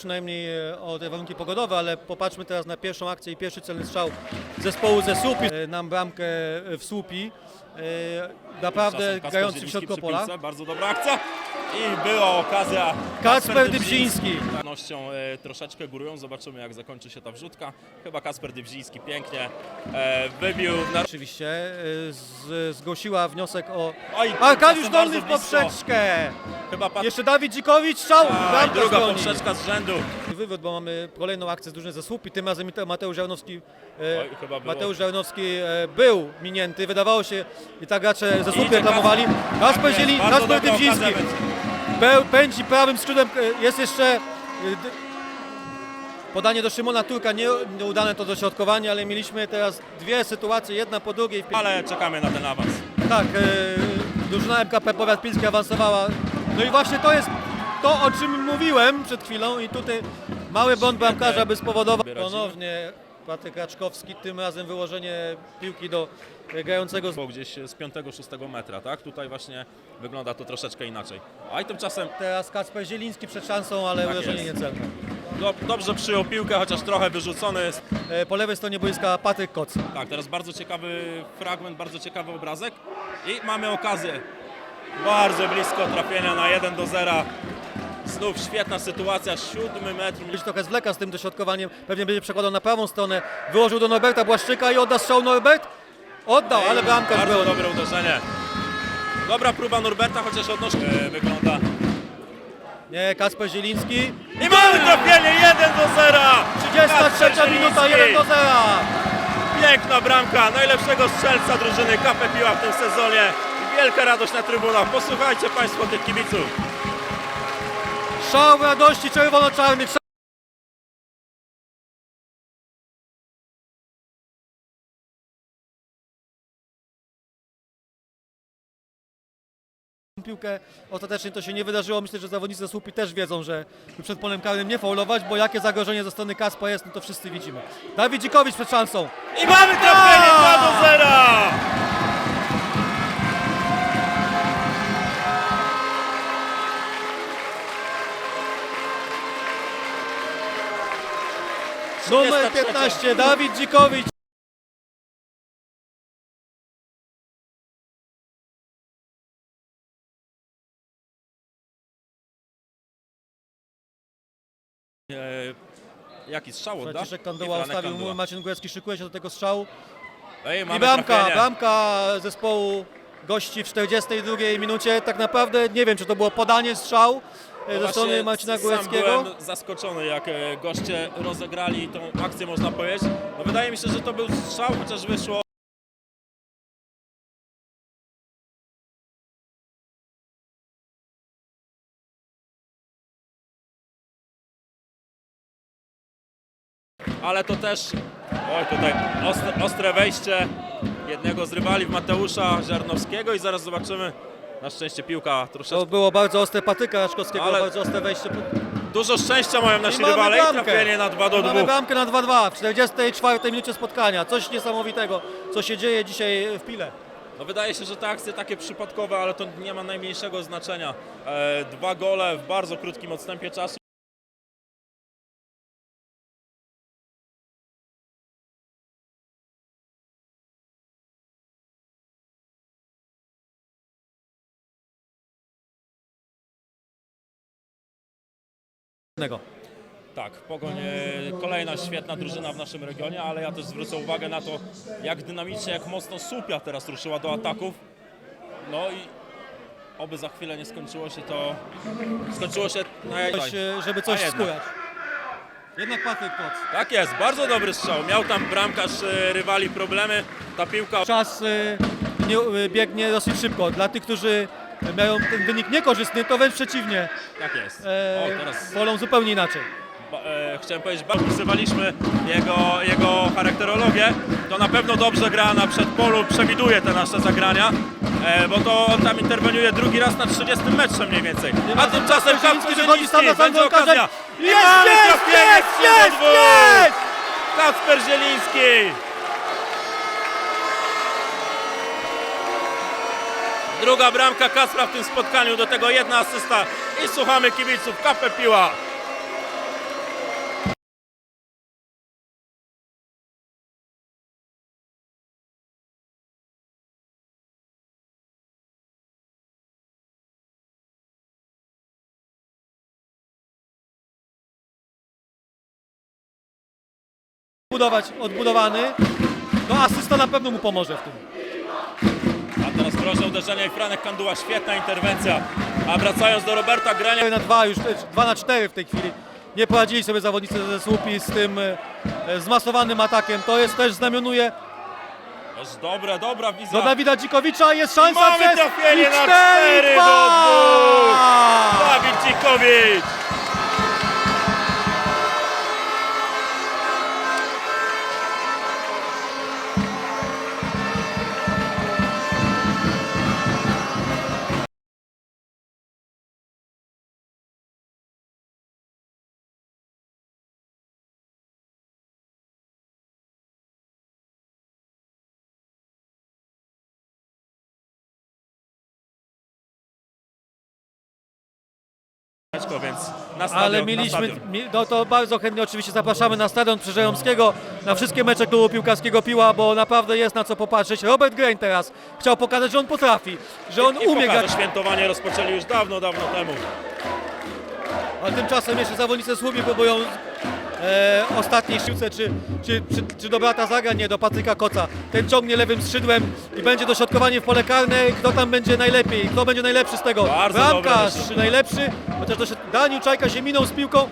przynajmniej e, o te warunki pogodowe, ale popatrzmy teraz na pierwszą akcję i pierwszy celny strzał zespołu ze Słupi. E, Nam bramkę e, w Słupi. Naprawdę grający w środku pola. Bardzo dobra akcja. I była okazja. Kacper Dybziński. Z pewnością e, troszeczkę górują. Zobaczymy jak zakończy się ta wrzutka. Chyba Kasper Dybziński pięknie e, wybił. Na... Oczywiście e, z, zgłosiła wniosek o... Oj, Arkadiusz czasem Dolny w bardzo blisko. poprzeczkę! Chyba pat... Jeszcze Dawid Dzikowicz, strzał! A, i Bramka druga broni. poprzeczka z rzędu. Wywód, bo mamy kolejną akcję z drużyny ze Słupi, tym razem Mate- Mateusz Żarnowski, e, Oj, chyba było. Mateusz Żarnowski e, był minięty, wydawało się i tak gracze Idzie reklamowali. Kasper tak jest, Zieli, bardzo Kasper dobra Dybziński, okazja będzie. Pędzi prawym skrzydłem, e, jest jeszcze e, podanie do Szymona Turka, nie, nieudane to dośrodkowanie, ale mieliśmy teraz dwie sytuacje, jedna po drugiej. Ale czekamy na ten awans. Tak, e, drużyna MKP Powiat Pilski awansowała. No i właśnie to jest to, o czym mówiłem przed chwilą i tutaj mały błąd bramkarza by spowodował ponownie Patryk Raczkowski, tym razem wyłożenie piłki do e, grającego z Było gdzieś z 5-6 metra, tak? Tutaj właśnie wygląda to troszeczkę inaczej. A i tymczasem Teraz Kacper Zieliński przed szansą, ale Tak uderzenie jest. niecelne. do, dobrze przyjął piłkę, chociaż trochę wyrzucony jest. E, Po lewej stronie boiska Patryk Koc. Tak, teraz bardzo ciekawy fragment, bardzo ciekawy obrazek i mamy okazję. Bardzo blisko trafienia na 1 do 0. Znów świetna sytuacja, siódmy metr. Być trochę zwleka z tym dośrodkowaniem, pewnie będzie przekładał na prawą stronę. Wyłożył do Norberta Błaszczyka i odda strzał Norbert. Oddał, ale bramkarz Bardzo był. dobre uderzenie. Dobra próba Norberta, chociaż odnośnie e, wygląda. Nie, Kasper Zieliński. I mamy trafienie 1 do 0! 33 minuta, 1 do 0. Piękna bramka najlepszego strzelca drużyny KP Piła w tym sezonie. Wielka radość na trybunach. Posłuchajcie Państwo tych kibiców. Szał radości czerwono-czarnych. Piłkę ostatecznie to się nie wydarzyło. Myślę, że zawodnicy słupi też wiedzą, że przed polem karnym nie faulować, bo jakie zagrożenie ze strony Kaspa jest, no to wszyscy widzimy. Dawid Dzikowicz przed szansą. I mamy trafienie 2 do 0! Numer 33. 15, Dawid Dzikowicz. E, jaki strzał odda? Franciszek Kandoła I Franek ustawił Kandoła. mur, Marcin Górecki szykuje się do tego strzału. Ej, I mamy bramka, trafienie. bramka zespołu gości w 42 minucie. Tak naprawdę nie wiem, czy to było podanie strzał ze właśnie strony Marcina Sam Góreckiego. byłem zaskoczony, jak e, goście rozegrali tą akcję, można powiedzieć. No, wydaje mi się, że to był strzał, chociaż wyszło ale to też oj, tutaj ostre, ostre wejście jednego z rywali Mateusza Żarnowskiego i zaraz zobaczymy. Na szczęście piłka troszeczkę. To było bardzo ostre patyka Raczkowskiego, Ale- bardzo ostre wejście. Dużo szczęścia mają nasi I rywale i trafienie na 2 do I 2. Mamy bramkę na 2-2 w 44 minucie spotkania. Coś niesamowitego, co się dzieje dzisiaj w Pile. No wydaje się, że te akcje takie przypadkowe, ale to nie ma najmniejszego znaczenia. E, dwa gole w bardzo krótkim odstępie czasu. Tak, Pogoń kolejna świetna drużyna w naszym regionie, ale ja też zwrócę uwagę na to, jak dynamicznie, jak mocno Słupia teraz ruszyła do ataków. No i oby za chwilę nie skończyło się to, skończyło się na Coś, e, żeby coś A jednak. skórać. Jednak Patryk Koc. Tak jest, bardzo dobry strzał. Miał tam bramkarz e, rywali problemy. Ta piłka Czas nie, e, biegnie dosyć szybko. Dla tych, którzy mają ten wynik niekorzystny, to wręcz przeciwnie. tak jest. E, O, teraz wolą zupełnie inaczej. ba, e, chciałem powiedzieć, bardzo opisywaliśmy jego, jego charakterologię. To na pewno dobrze gra na przedpolu, przewiduje te nasze zagrania. E, bo to on tam interweniuje drugi raz na 30 metrze mniej więcej. A tymczasem Kacper wychodzi sam na sam okazja. I Jest, mamy jest, jest, 3 do jest, 2. jest! Kacper Zieliński! Druga bramka Kasra w tym spotkaniu, do tego jedna asysta i słuchamy kibiców kapę piła. Budować odbudowany, no asysta na pewno mu pomoże w tym. A teraz groźne uderzenie i Franek Kanduła, świetna interwencja. A wracając do Roberta Grania, 4 na 2 już, 2 na 4 w tej chwili. Nie poradzili sobie zawodnicy ze słupi z tym e, zmasowanym atakiem. To jest też znamionuje jest dobra, dobra wizja. do Dawida Dzikowicza. Jest szansa Mamy przez trafienie na 4 4 do dwóch. Dawid Dzikowicz! Więc na stadion, Ale na mieliśmy, stadion. mi- no to bardzo chętnie oczywiście zapraszamy na stadion Przeżejomskiego, na wszystkie mecze klubu piłkarskiego Piła, bo naprawdę jest na co popatrzeć. Robert Grain teraz chciał pokazać, że on potrafi, że on I umie pokaże, grać, Świętowanie rozpoczęli już dawno, dawno temu. a tymczasem jeszcze zawodnicy Słubi próbują e, ostatniej siłce, czy, czy, czy, czy do brata zagra, nie, do Patryka Koca. Ten ciągnie lewym skrzydłem i będzie dośrodkowanie w pole karne, kto tam będzie najlepiej, kto będzie najlepszy z tego. Bardzo dobre Bramkarz najlepszy, chociaż doszedł, Daniel Czajka się minął z piłką,